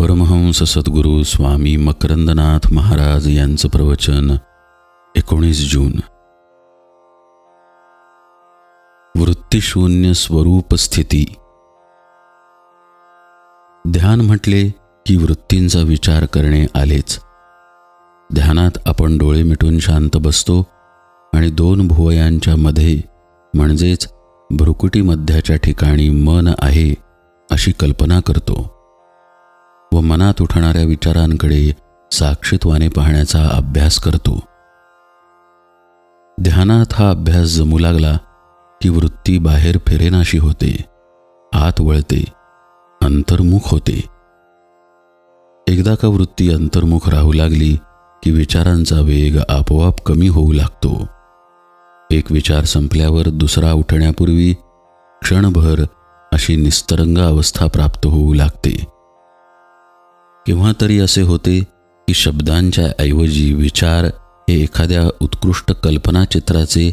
परमहंस सद्गुरू स्वामी मकरंदनाथ महाराज यांचं प्रवचन एकोणीस जून. वृत्तिशून्य स्वरूप स्थिती. ध्यान म्हटले की वृत्तींचा विचार करणे आलेच. ध्यानात आपण डोळे मिटून शांत बसतो आणि दोन भुवयांच्या मध्ये म्हणजेच भ्रुकुटी मध्याच्या ठिकाणी मन आहे अशी कल्पना करतो. व मनात उठणाऱ्या विचारांकडे साक्षीत्वाने पाहण्याचा अभ्यास करतो. ध्यानात हा अभ्यास जमू लागला की वृत्ती बाहेर फिरेनाशी होते आत वळते अंतर्मुख होते. एकदा का वृत्ती अंतर्मुख राहू लागली की विचारांचा वेग आपोआप कमी होऊ लागतो. एक विचार संपल्यावर दुसरा उठण्यापूर्वी क्षणभर अशी निस्तरंग अवस्था प्राप्त होऊ लागते. केव्हा तरी असे होते की शब्दांच्या ऐवजी विचार हे एखाद्या उत्कृष्ट कल्पनाचित्राचे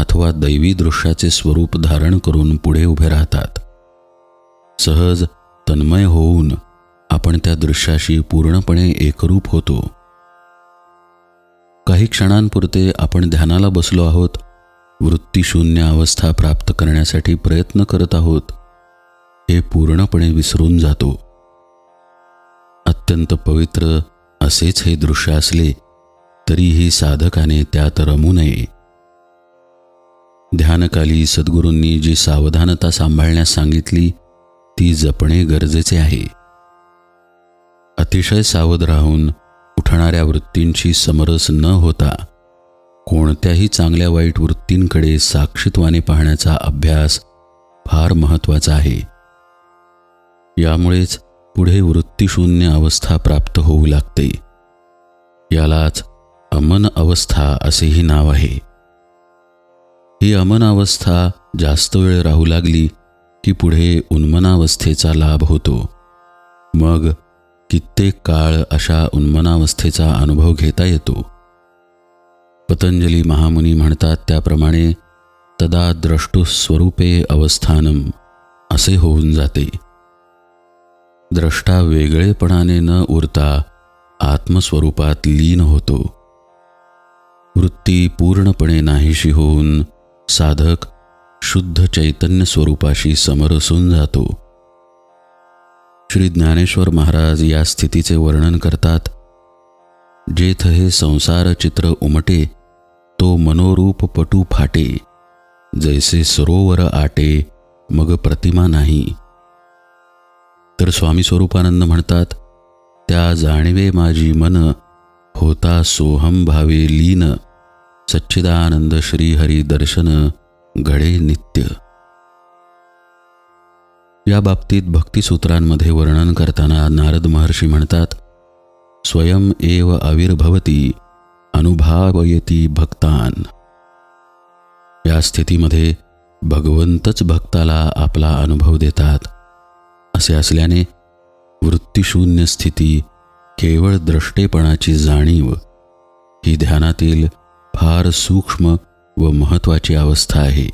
अथवा दैवी दृश्याचे स्वरूप धारण करून पुढे उभे राहतात. सहज तन्मय होऊन आपण त्या दृश्याशी पूर्णपणे एकरूप होतो. काही क्षणांपुरते आपण ध्यानाला बसलो आहोत वृत्तीशून्य अवस्था प्राप्त करण्यासाठी प्रयत्न करत आहोत हे पूर्णपणे विसरून जातो. अत्यंत पवित्र असेच हे दृश्य असले तरीही साधकाने त्यात रमू नये. ध्यानकाली सद्गुरूंनी जी सावधानता सांभाळण्यास सांगितली ती जपणे गरजेचे आहे. अतिशय सावध राहून उठणाऱ्या वृत्तींशी समरस न होता कोणत्याही चांगल्या वाईट वृत्तींकडे साक्षीत्वाने पाहण्याचा अभ्यास फार महत्त्वाचा आहे. यामुळेच पुढे वृत्तीशून्य अवस्था प्राप्त होऊ लागते. यालाच अमन अवस्था असेही नाव आहे. ही अमन अवस्था जास्त वेळ राहू लागली की पुढे उन्मनावस्थेचा लाभ होतो. मग कित्येक काळ अशा उन्मनावस्थेचा अनुभव घेता येतो. पतंजली महामुनी म्हणतात त्याप्रमाणे तदा द्रष्टुस्वरूपे अवस्थानम असे होऊन जाते. द्रष्टा वेगळेपणाने न उरता आत्मस्वरूपात लीन होतो. वृत्ती पूर्णपणे नाहीशी होऊन साधक शुद्ध चैतन्य स्वरूपाशी समरसून जातो. श्री ज्ञानेश्वर महाराज या स्थितीचे वर्णन करतात जेथ हे संसार चित्र उमटे तो मनोरूप पटू फाटे जैसे सरोवर आटे मग प्रतिमा नाही. तर स्वामी स्वरूपानंद म्हणतात त्या जाणवे माझी मन होता सोहम भावे लीन सच्चिदानंद श्रीहरी दर्शन घडे नित्य. या बाबतीत भक्तिसूत्रांमध्ये वर्णन करताना नारद महर्षी म्हणतात स्वयं एव आविर्भवती अनुभावयती भक्तान. या स्थितीमध्ये भगवंतच भक्ताला आपला अनुभव देतात. असे असल्याने वृत्तीशून्य स्थिती केवळ द्रष्टेपणाची जाणीव ही ध्यानातील फार सूक्ष्म व महत्त्वाची अवस्था आहे.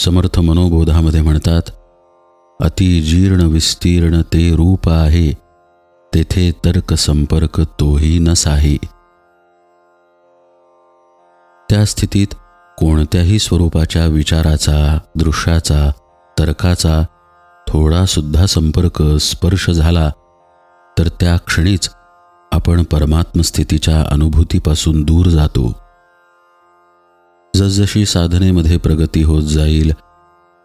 समर्थ मनोबोधामध्ये म्हणतात अतिजीर्ण विस्तीर्ण ते रूप आहे तेथे तर्क संपर्क तोही नसाही. त्या स्थितीत कोणत्याही स्वरूपाच्या विचाराचा दृश्याचा तर्काचा थोडासुद्धा संपर्क स्पर्श झाला तर त्या क्षणीच आपण परमात्मस्थितीच्या अनुभूतीपासून दूर जातो. जसजशी साधनेमध्ये प्रगती होत जाईल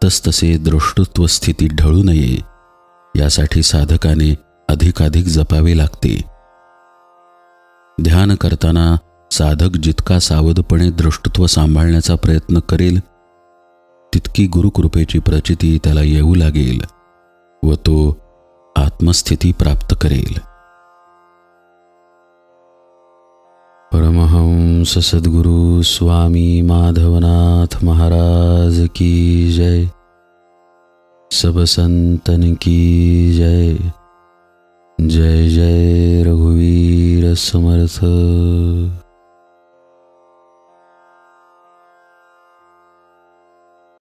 तसतसे दृष्टुत्व स्थिती ढळू नये यासाठी साधकाने अधिकाधिक जपावे लागते. ध्यान करताना साधक जितका सावधपणे दृष्टत्व सांभाळण्याचा प्रयत्न करेल तितकी गुरुकृपेची प्रचिती त्याला येऊ लागेल व तो आत्मस्थिती प्राप्त करेल. परमहंस सद्गुरु स्वामी माधवनाथ महाराज की जय. सब संतन की जय. जय जय रघुवीर समर्थ.